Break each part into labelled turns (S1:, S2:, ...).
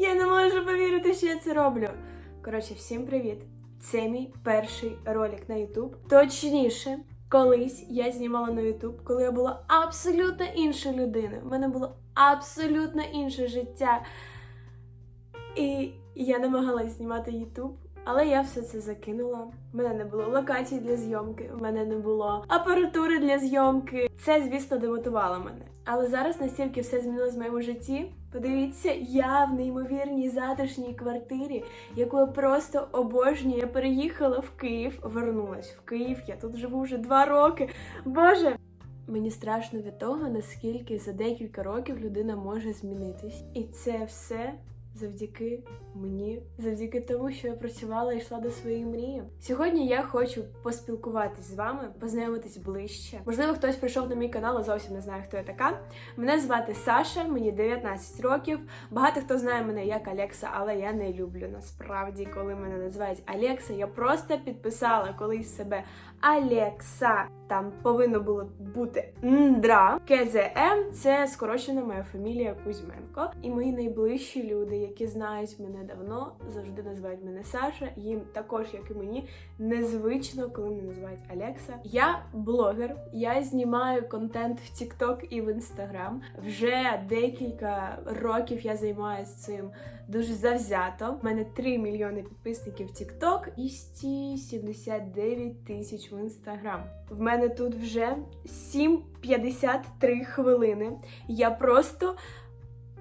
S1: Я не можу повірити, що я це роблю. Коротше, всім привіт! Це мій перший ролик на YouTube. Точніше, колись я знімала на YouTube, коли я була абсолютно іншою людиною. У мене було абсолютно інше життя. І я намагалась знімати YouTube, але я все це закинула. У мене не було локацій для зйомки, у мене не було апаратури для зйомки. Це, звісно, демотувало мене. Але зараз настільки все змінилось в моєму житті. Подивіться, я в неймовірній затишній квартирі, яку я просто обожнюю. Я переїхала в Київ, вернулась в Київ. Я тут живу вже два роки. Боже, Мені страшно від того, наскільки за декілька років людина може змінитись. І це все завдяки мені, завдяки тому, що я працювала і йшла до своєї мрії. Сьогодні я хочу поспілкуватись з вами, познайомитись ближче. Можливо, хтось прийшов на мій канал, і зовсім не знає, хто я така. Мене звати Саша, мені 19 років. Багато хто знає мене як Алекса, але я не люблю насправді, коли мене називають Алекса. Я просто підписала колись себе Алекса. Там повинно було бути Ндра. КЗМ це скорочена моя фамілія Кузьменко. І мої найближчі люди, які знають мене давно, завжди називають мене Саша. Їм також, як і мені, незвично, коли мене називають Алекса. Я блогер, я знімаю контент в TikTok і в Instagram. Вже декілька років я займаюся цим дуже завзято. У мене 3 мільйони підписників в TikTok і 179 тисяч в Instagram. В мене тут вже 7,53 хвилини. Я просто.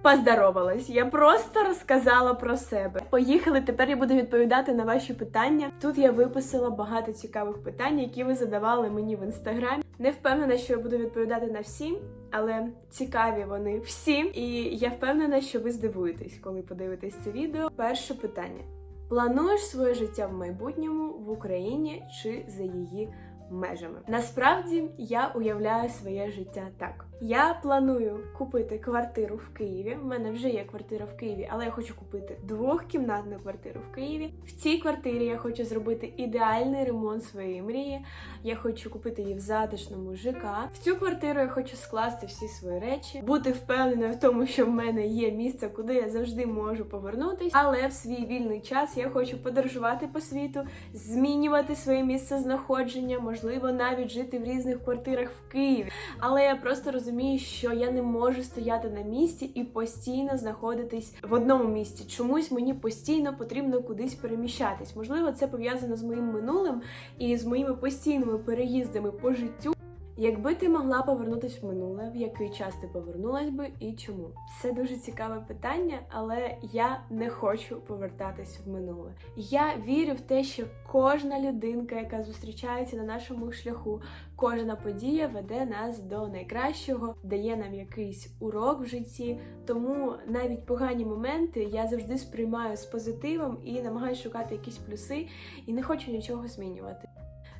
S1: Поздоровалась, я просто розказала про себе. Поїхали. Тепер я буду відповідати на ваші питання. Тут я виписала багато цікавих питань, які ви задавали мені в інстаграмі. Не впевнена, що я буду відповідати на всі, але цікаві вони всі. І я впевнена, що ви здивуєтесь, коли подивитесь це відео. Перше питання: плануєш своє життя в майбутньому в Україні чи за її межами? Насправді я уявляю своє життя так. Я планую купити квартиру в Києві. У мене вже є квартира в Києві, але я хочу купити двохкімнатну квартиру в Києві. В цій квартирі я хочу зробити ідеальний ремонт своєї мрії. Я хочу купити її в затишному ЖК. В цю квартиру я хочу скласти всі свої речі, бути впевнена в тому, що в мене є місце, куди я завжди можу повернутись. Але в свій вільний час я хочу подорожувати по світу, змінювати своє місце знаходження, можливо, навіть жити в різних квартирах в Києві. Але я просто розумію, що я не можу стояти на місці і постійно знаходитись в одному місці. Чомусь мені постійно потрібно кудись переміщатись. Можливо, це пов'язано з моїм минулим і з моїми постійними переїздами по життю. Якби ти могла повернутися в минуле, в який час ти повернулась би і чому? Це дуже цікаве питання, але я не хочу повертатись в минуле. Я вірю в те, що кожна людинка, яка зустрічається на нашому шляху, кожна подія веде нас до найкращого, дає нам якийсь урок в житті. Тому навіть погані моменти я завжди сприймаю з позитивом і намагаюся шукати якісь плюси, і не хочу нічого змінювати.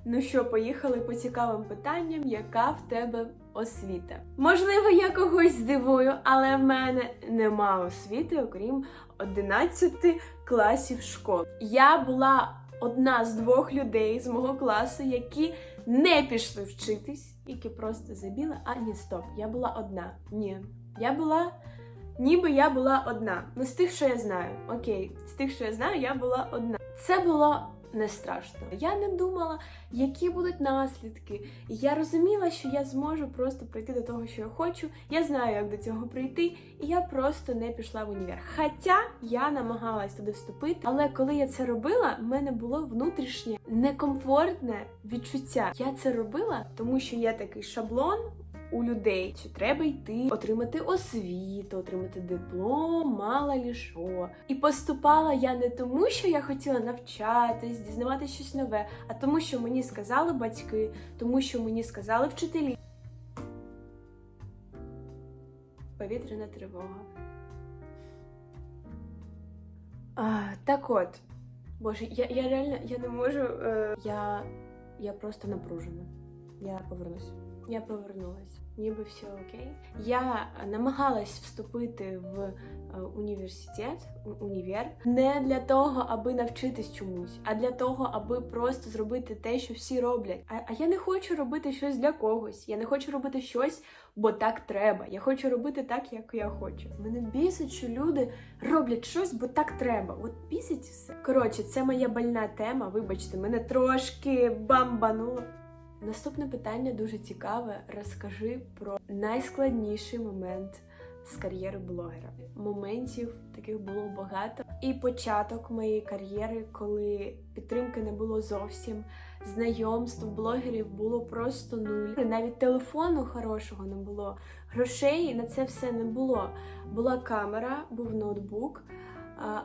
S1: Ну що, поїхали по цікавим питанням, яка в тебе освіта? Можливо, я когось здивую, але в мене нема освіти, окрім 11 класів школи. Я була одна з двох людей з мого класу, які не пішли вчитись, які просто забіли. А ні, стоп, я була одна. Ні, я була. Ніби я була одна. Ну, з тих, що я знаю. Окей, з тих, що я знаю, я була одна. Це було не страшно. Я не думала, які будуть наслідки. Я розуміла, що я зможу просто прийти до того, що я хочу. Я знаю, як до цього прийти, і я просто не пішла в універ. Хоча я намагалась туди вступити, але коли я це робила, в мене було внутрішнє некомфортне відчуття. Я це робила, тому що є такий шаблон. У людей чи треба йти, отримати освіту, отримати диплом, мало лі що. І поступала я не тому, що я хотіла навчатись, дізнавати щось нове, а тому, що мені сказали батьки, тому що мені сказали вчителі. Повітряна тривога. А, так от, боже, я, я реально я не можу. Е, я, я просто напружена. Я повернусь. Я повернулась, ніби все окей. Я намагалась вступити в е, університет, універ, не для того, аби навчитись чомусь, а для того, аби просто зробити те, що всі роблять. А, а я не хочу робити щось для когось. Я не хочу робити щось, бо так треба. Я хочу робити так, як я хочу. Мене бісить, що люди роблять щось, бо так треба. От бісить все. Коротше, це моя больна тема. Вибачте, мене трошки бамбануло. Наступне питання дуже цікаве. Розкажи про найскладніший момент з кар'єри блогера. Моментів таких було багато. І початок моєї кар'єри, коли підтримки не було зовсім, знайомств блогерів було просто нуль. Навіть телефону хорошого не було. Грошей на це все не було. Була камера, був ноутбук.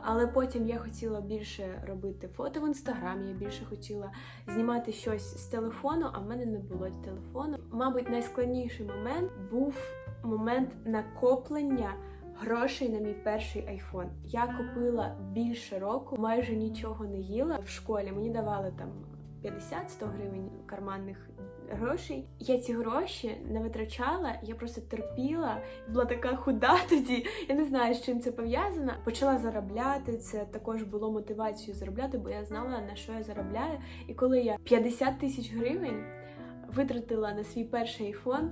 S1: Але потім я хотіла більше робити фото в інстаграмі, я більше хотіла знімати щось з телефону, а в мене не було телефону. Мабуть, найскладніший момент був момент накоплення грошей на мій перший айфон. Я купила більше року, майже нічого не їла в школі. Мені давали там 50-100 гривень карманних грошей. Я ці гроші не витрачала, я просто терпіла, була така худа тоді. Я не знаю, з чим це пов'язано. Почала заробляти. Це також було мотивацією заробляти, бо я знала на що я заробляю. І коли я 50 тисяч гривень витратила на свій перший айфон,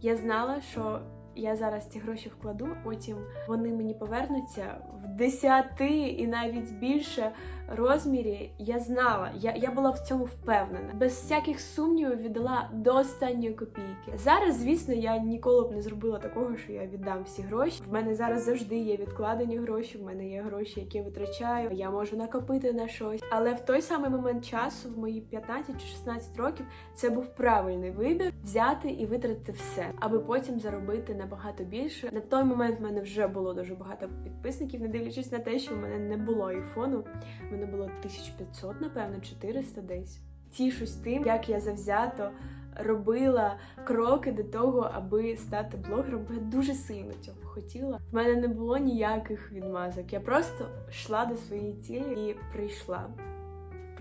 S1: я знала, що я зараз ці гроші вкладу, потім вони мені повернуться в десяти і навіть більше розмірі. Я знала, я, я була в цьому впевнена. Без всяких сумнівів віддала до останньої копійки. Зараз, звісно, я ніколи б не зробила такого, що я віддам всі гроші. В мене зараз завжди є відкладені гроші. В мене є гроші, які я витрачаю. Я можу накопити на щось. Але в той самий момент часу, в мої 15 чи 16 років, це був правильний вибір взяти і витратити все, аби потім заробити набагато більше. На той момент в мене вже було дуже багато підписників, не дивлячись на те, що в мене не було айфону. Мене було 1500, напевно, 400 десь. Тішусь тим, як я завзято робила кроки до того, аби стати блогером, бо я дуже сильно цього хотіла. В мене не було ніяких відмазок. Я просто йшла до своєї цілі і прийшла.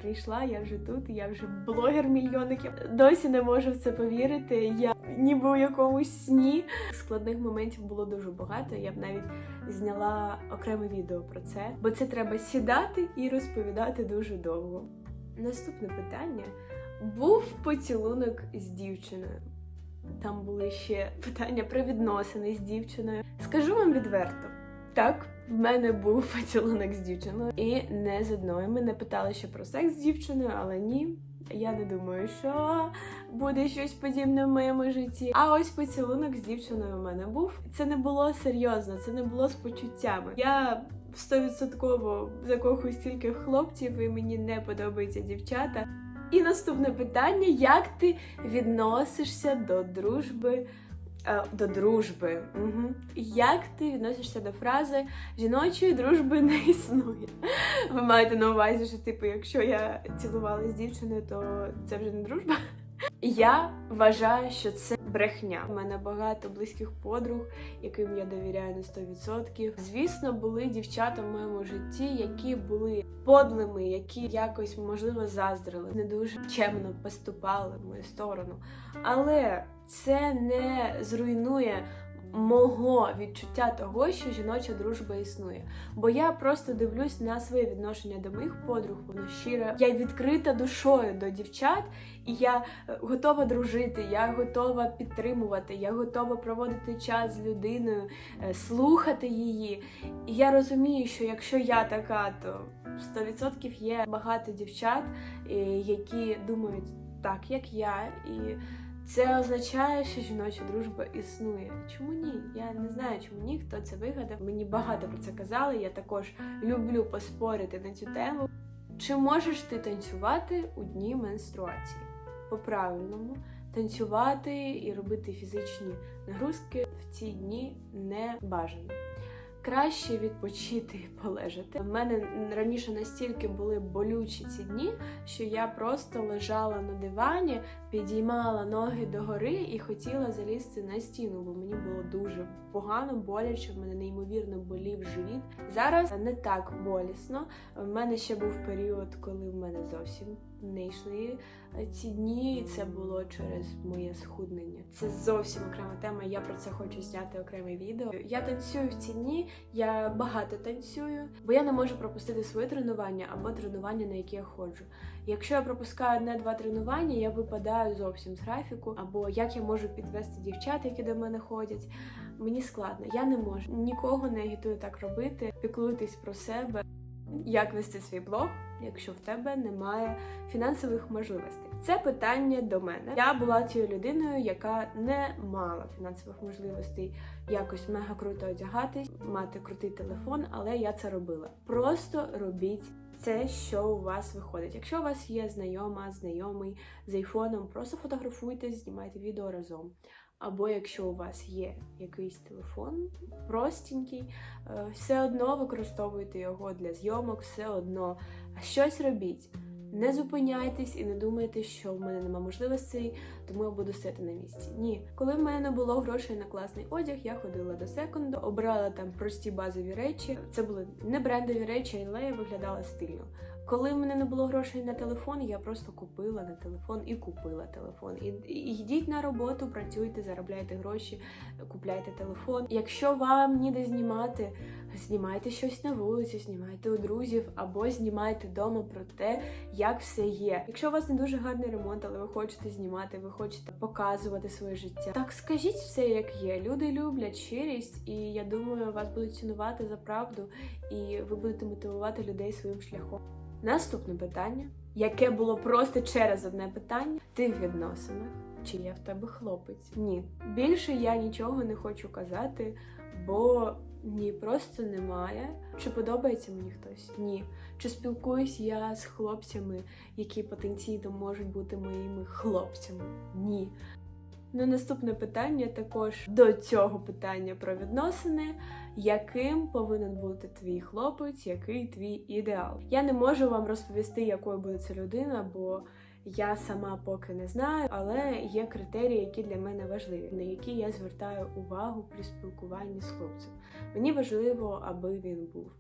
S1: Прийшла, я вже тут, я вже блогер-мільйонник. Досі не можу в це повірити. Я ніби у якомусь сні. Складних моментів було дуже багато. Я б навіть зняла окреме відео про це, бо це треба сідати і розповідати дуже довго. Наступне питання: був поцілунок з дівчиною. Там були ще питання про відносини з дівчиною. Скажу вам відверто. Так, в мене був поцілунок з дівчиною, і не з одною. Мене питали ще про секс з дівчиною, але ні. Я не думаю, що буде щось подібне в моєму житті. А ось поцілунок з дівчиною у мене був. Це не було серйозно, це не було з почуттями. Я стовідсотково закохуюсь тільки в хлопців, і мені не подобаються дівчата. І наступне питання: як ти відносишся до дружби? Е, До дружби. Угу. Як ти відносишся до фрази жіночої дружби не існує? Ви маєте на увазі, що типу, якщо я цілувалася з дівчиною, то це вже не дружба? Я вважаю, що це брехня. У мене багато близьких подруг, яким я довіряю на 100%. Звісно, були дівчата в моєму житті, які були подлими, які якось можливо заздрили, не дуже чемно поступали в мою сторону. Але це не зруйнує мого відчуття того, що жіноча дружба існує. Бо я просто дивлюсь на своє відношення до моїх подруг, воно щире. Я відкрита душою до дівчат, і я е, готова дружити, я готова підтримувати, я готова проводити час з людиною, е, слухати її. І я розумію, що якщо я така, то 100% є багато дівчат, е, які думають так, як я, і це означає, що жіноча дружба існує. Чому ні? Я не знаю, чому ні, хто це вигадав. Мені багато про це казали. Я також люблю поспорити на цю тему. Чи можеш ти танцювати у дні менструації? По-правильному, танцювати і робити фізичні нагрузки в ці дні не бажано. Краще відпочити і полежати. В мене раніше настільки були болючі ці дні, що я просто лежала на дивані, підіймала ноги догори і хотіла залізти на стіну, бо мені було дуже погано, боляче, в мене неймовірно болів живіт. Зараз не так болісно. В мене ще був період, коли в мене зовсім не йшли е, ці дні, і це було через моє схуднення. Це зовсім окрема тема. Я про це хочу зняти окреме відео. Я танцюю в ці дні, я багато танцюю, бо я не можу пропустити своє тренування або тренування, на які я ходжу. Якщо я пропускаю одне-два тренування, я випадаю зовсім з графіку, або як я можу підвести дівчат, які до мене ходять. Мені складно, я не можу. Нікого не агітую так робити. Піклуйтесь про себе. Як вести свій блог, якщо в тебе немає фінансових можливостей? Це питання до мене. Я була цією людиною, яка не мала фінансових можливостей якось мега круто одягатись, мати крутий телефон, але я це робила. Просто робіть це, що у вас виходить. Якщо у вас є знайома, знайомий з айфоном, просто фотографуйтесь, знімайте відео разом. Або якщо у вас є якийсь телефон простенький, е, все одно використовуйте його для зйомок, все одно щось робіть. Не зупиняйтесь і не думайте, що в мене нема можливостей, тому я буду сидіти на місці. Ні, коли в мене не було грошей на класний одяг, я ходила до секунду, обрала там прості базові речі. Це були не брендові речі, але я виглядала стильно. Коли в мене не було грошей на телефон, я просто купила на телефон і купила телефон. І, і йдіть на роботу, працюйте, заробляйте гроші, купляйте телефон. Якщо вам ніде знімати, знімайте щось на вулиці, знімайте у друзів або знімайте вдома про те, як все є. Якщо у вас не дуже гарний ремонт, але ви хочете знімати, ви хочете показувати своє життя. Так скажіть все, як є. Люди люблять щирість, і я думаю, вас будуть цінувати за правду, і ви будете мотивувати людей своїм шляхом. Наступне питання, яке було просто через одне питання: ти в відносинах? Чи є в тебе хлопець? Ні. Більше я нічого не хочу казати, бо ні, просто немає. Чи подобається мені хтось? Ні. Чи спілкуюсь я з хлопцями, які потенційно можуть бути моїми хлопцями? Ні. Ну, наступне питання також до цього питання про відносини. Яким повинен бути твій хлопець, який твій ідеал? Я не можу вам розповісти, якою буде ця людина, бо я сама поки не знаю, але є критерії, які для мене важливі, на які я звертаю увагу при спілкуванні з хлопцем. Мені важливо, аби він був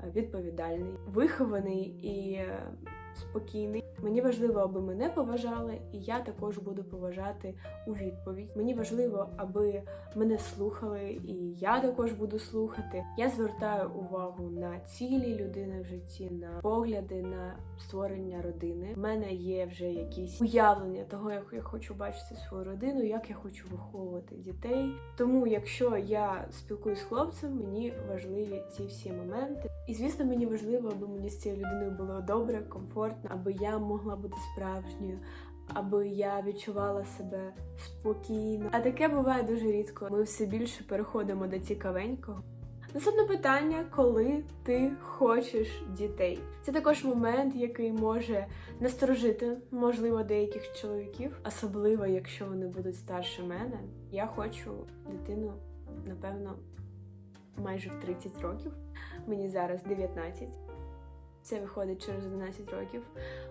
S1: е, відповідальний, вихований і е, спокійний. Мені важливо, аби мене поважали, і я також буду поважати у відповідь. Мені важливо, аби мене слухали, і я також буду слухати. Я звертаю увагу на цілі людини в житті, на погляди на створення родини. У мене є вже якісь уявлення того, як я хочу бачити свою родину, як я хочу виховувати дітей. Тому, якщо я спілкуюсь з хлопцем, мені важливі ці всі моменти. І звісно, мені важливо, аби мені з цією людиною було добре, комфортно, аби я могла бути справжньою. Аби я відчувала себе спокійно. А таке буває дуже рідко. Ми все більше переходимо до цікавенького. Наступне питання, коли ти хочеш дітей. Це також момент, який може насторожити, можливо, деяких чоловіків, особливо якщо вони будуть старше мене. Я хочу дитину, напевно, майже в 30 років. Мені зараз 19. Це виходить через 11 років.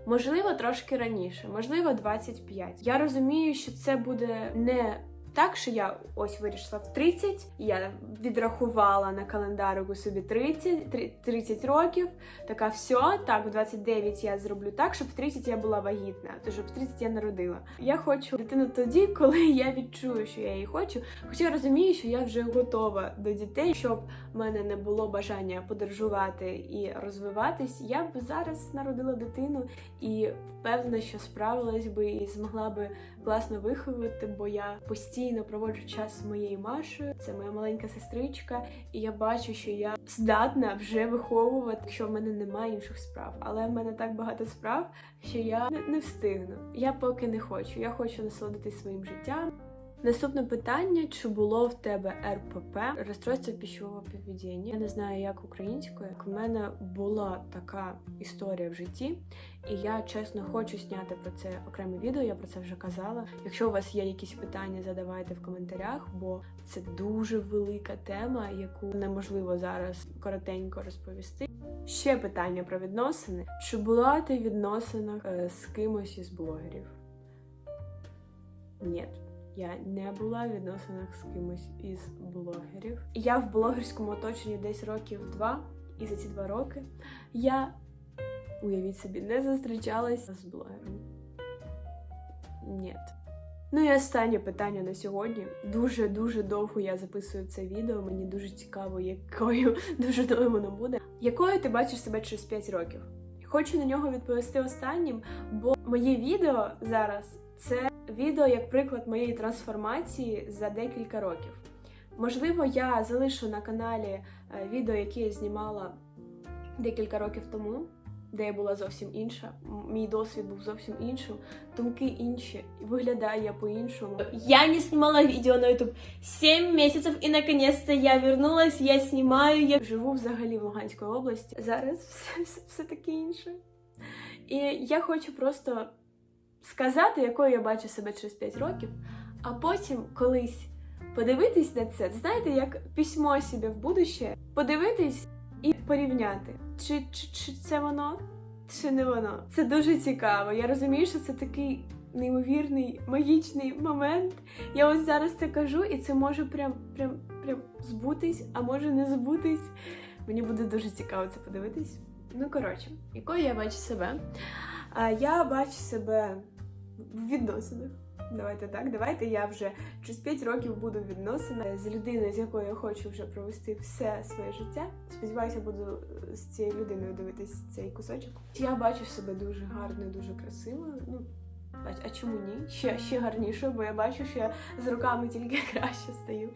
S1: Можливо, трошки раніше, можливо, 25. Я розумію, що це буде не так, що я ось вирішила в 30, я відрахувала на календарику собі 30, 30 років. Така все, так, в 29 я зроблю так, щоб в 30 я була вагітна, то щоб в 30 я народила. Я хочу дитину тоді, коли я відчую, що я її хочу. Хоча я розумію, що я вже готова до дітей, щоб в мене не було бажання подорожувати і розвиватись. Я б зараз народила дитину і впевнена, що справилась би і змогла би класно виховати, бо я постійно проводжу час з моєю Машею. Це моя маленька сестричка, і я бачу, що я здатна вже виховувати, якщо в мене немає інших справ. Але в мене так багато справ, що я не встигну. Я поки не хочу. Я хочу насолодитись своїм життям. Наступне питання: чи було в тебе РПП розстройство пищового поведіння? Я не знаю, як українською. В мене була така історія в житті, і я чесно хочу зняти про це окреме відео. Я про це вже казала. Якщо у вас є якісь питання, задавайте в коментарях, бо це дуже велика тема, яку неможливо зараз коротенько розповісти. Ще питання про відносини: чи була ти в відносинах е, з кимось із блогерів? Ні. Я не була в відносинах з кимось із блогерів. Я в блогерському оточенні десь років два, і за ці два роки я уявіть собі, не зустрічалась з блогером. Ні. Ну і останнє питання на сьогодні. Дуже дуже довго я записую це відео. Мені дуже цікаво, якою дуже довго воно буде. Якою ти бачиш себе через 5 років? Хочу на нього відповісти останнім, бо моє відео зараз це відео як приклад моєї трансформації за декілька років. Можливо, я залишу на каналі е, відео, яке я знімала декілька років тому, де я була зовсім інша. Мій досвід був зовсім іншим, думки інші, і виглядаю я по-іншому.
S2: Я не снимала видео на YouTube 7 месяцев, и наконец-то я вернулась, я снимаю, я...
S1: Живу взагалі в Луганській області. Зараз все, все, все таке інше. І я хочу просто сказати, якою я бачу себе через 5 років, а потім колись подивитись на це, знаєте, як письмо собі в будуще, подивитись і порівняти, чи, чи, чи це воно, чи не воно. Це дуже цікаво. Я розумію, що це такий неймовірний магічний момент. Я ось зараз це кажу, і це може прям, прям, прям збутись, а може не збутись. Мені буде дуже цікаво це подивитись. Ну, коротше, якою я бачу себе? Я бачу себе в відносинах. Давайте так, давайте я вже через 5 років буду в відносинах з людиною, з якою я хочу вже провести все своє життя. Сподіваюся, буду з цією людиною дивитись цей кусочок. Я бачу себе дуже гарною, дуже красивою. Ну, а чому ні? Ще, ще гарніше, бо я бачу, що я з руками тільки краще стаю.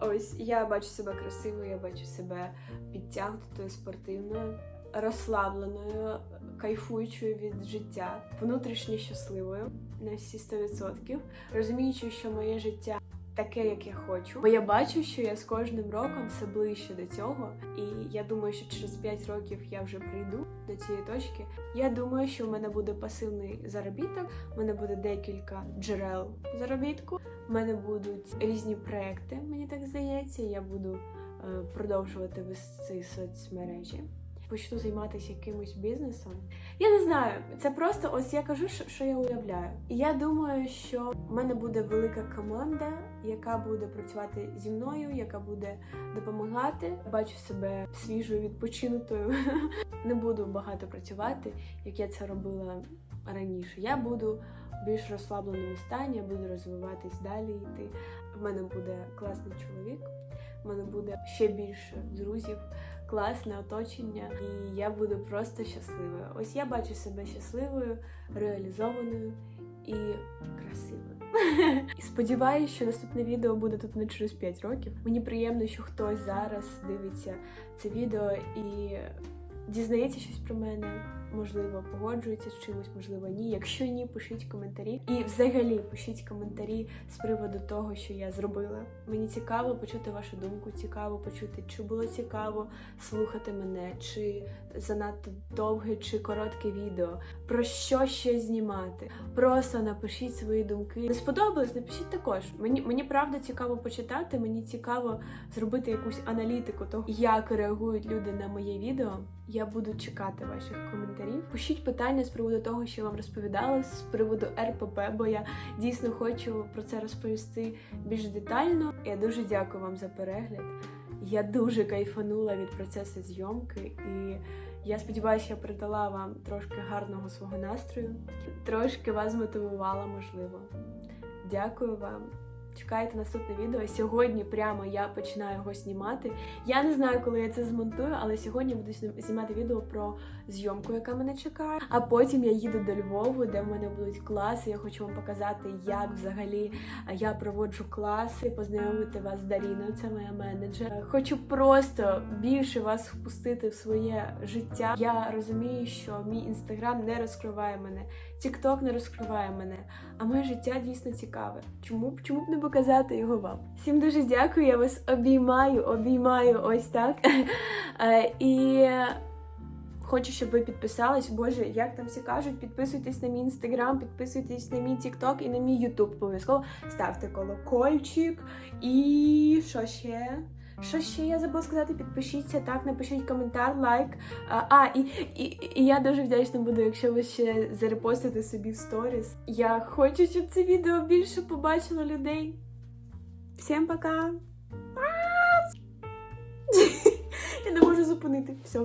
S1: Ось я бачу себе красивою, я бачу себе підтягнутою, спортивною, розслабленою, кайфуючою від життя, внутрішньо щасливою на всі 100%, розуміючи, що моє життя. Таке, як я хочу, бо я бачу, що я з кожним роком все ближче до цього, і я думаю, що через 5 років я вже прийду до цієї точки. Я думаю, що в мене буде пасивний заробіток, в мене буде декілька джерел заробітку, в мене будуть різні проекти, мені так здається. Я буду е, продовжувати вести соцмережі. Почну займатися якимось бізнесом. Я не знаю, це просто ось я кажу, що, я уявляю. І я думаю, що в мене буде велика команда, яка буде працювати зі мною, яка буде допомагати. Бачу себе свіжою, відпочинутою. Не буду багато працювати, як я це робила раніше. Я буду більш розслабленому стані, я буду розвиватись далі йти. В мене буде класний чоловік, в мене буде ще більше друзів, класне оточення, і я буду просто щасливою. Ось я бачу себе щасливою, реалізованою і красивою. І сподіваюся, що наступне відео буде тут не через 5 років. Мені приємно, що хтось зараз дивиться це відео і дізнається щось про мене. Можливо, погоджується з чимось, можливо, ні. Якщо ні, пишіть коментарі. І взагалі пишіть коментарі з приводу того, що я зробила. Мені цікаво почути вашу думку, цікаво почути, чи було цікаво слухати мене, чи занадто довге чи коротке відео, про що ще знімати. Просто напишіть свої думки. Не сподобалось, напишіть також. Мені мені правда цікаво почитати. Мені цікаво зробити якусь аналітику того, як реагують люди на моє відео. Я буду чекати ваших коментарів. Пишіть питання з приводу того, що я вам розповідала, з приводу РПП, бо я дійсно хочу про це розповісти більш детально. Я дуже дякую вам за перегляд. Я дуже кайфанула від процесу зйомки, і я сподіваюся, я передала вам трошки гарного свого настрою, трошки вас мотивувала, можливо. Дякую вам. Чекайте наступне відео. Сьогодні прямо я починаю його знімати. Я не знаю, коли я це змонтую, але сьогодні буду знімати відео про зйомку, яка мене чекає. А потім я їду до Львову, де в мене будуть класи. Я хочу вам показати, як взагалі я проводжу класи, познайомити вас з Даріною, це моя менеджер. Хочу просто більше вас впустити в своє життя. Я розумію, що мій інстаграм не розкриває мене, Тікток не розкриває мене, а моє життя дійсно цікаве. Чому б чому б не показати його вам? Всім дуже дякую. Я вас обіймаю, обіймаю ось так. Е, І хочу, щоб ви підписались. Боже, як там всі кажуть, підписуйтесь на мій інстаграм, підписуйтесь на мій тікток і на мій ютуб. Обов'язково ставте колокольчик. І що ще? Що ще я забула сказати? Підпишіться, так, напишіть коментар, лайк. А, і, і, і я дуже вдячна буду, якщо ви ще зарепостите собі в сторіс. Я хочу, щоб це відео більше побачило людей. Всім пока! Я не можу зупинити. Все.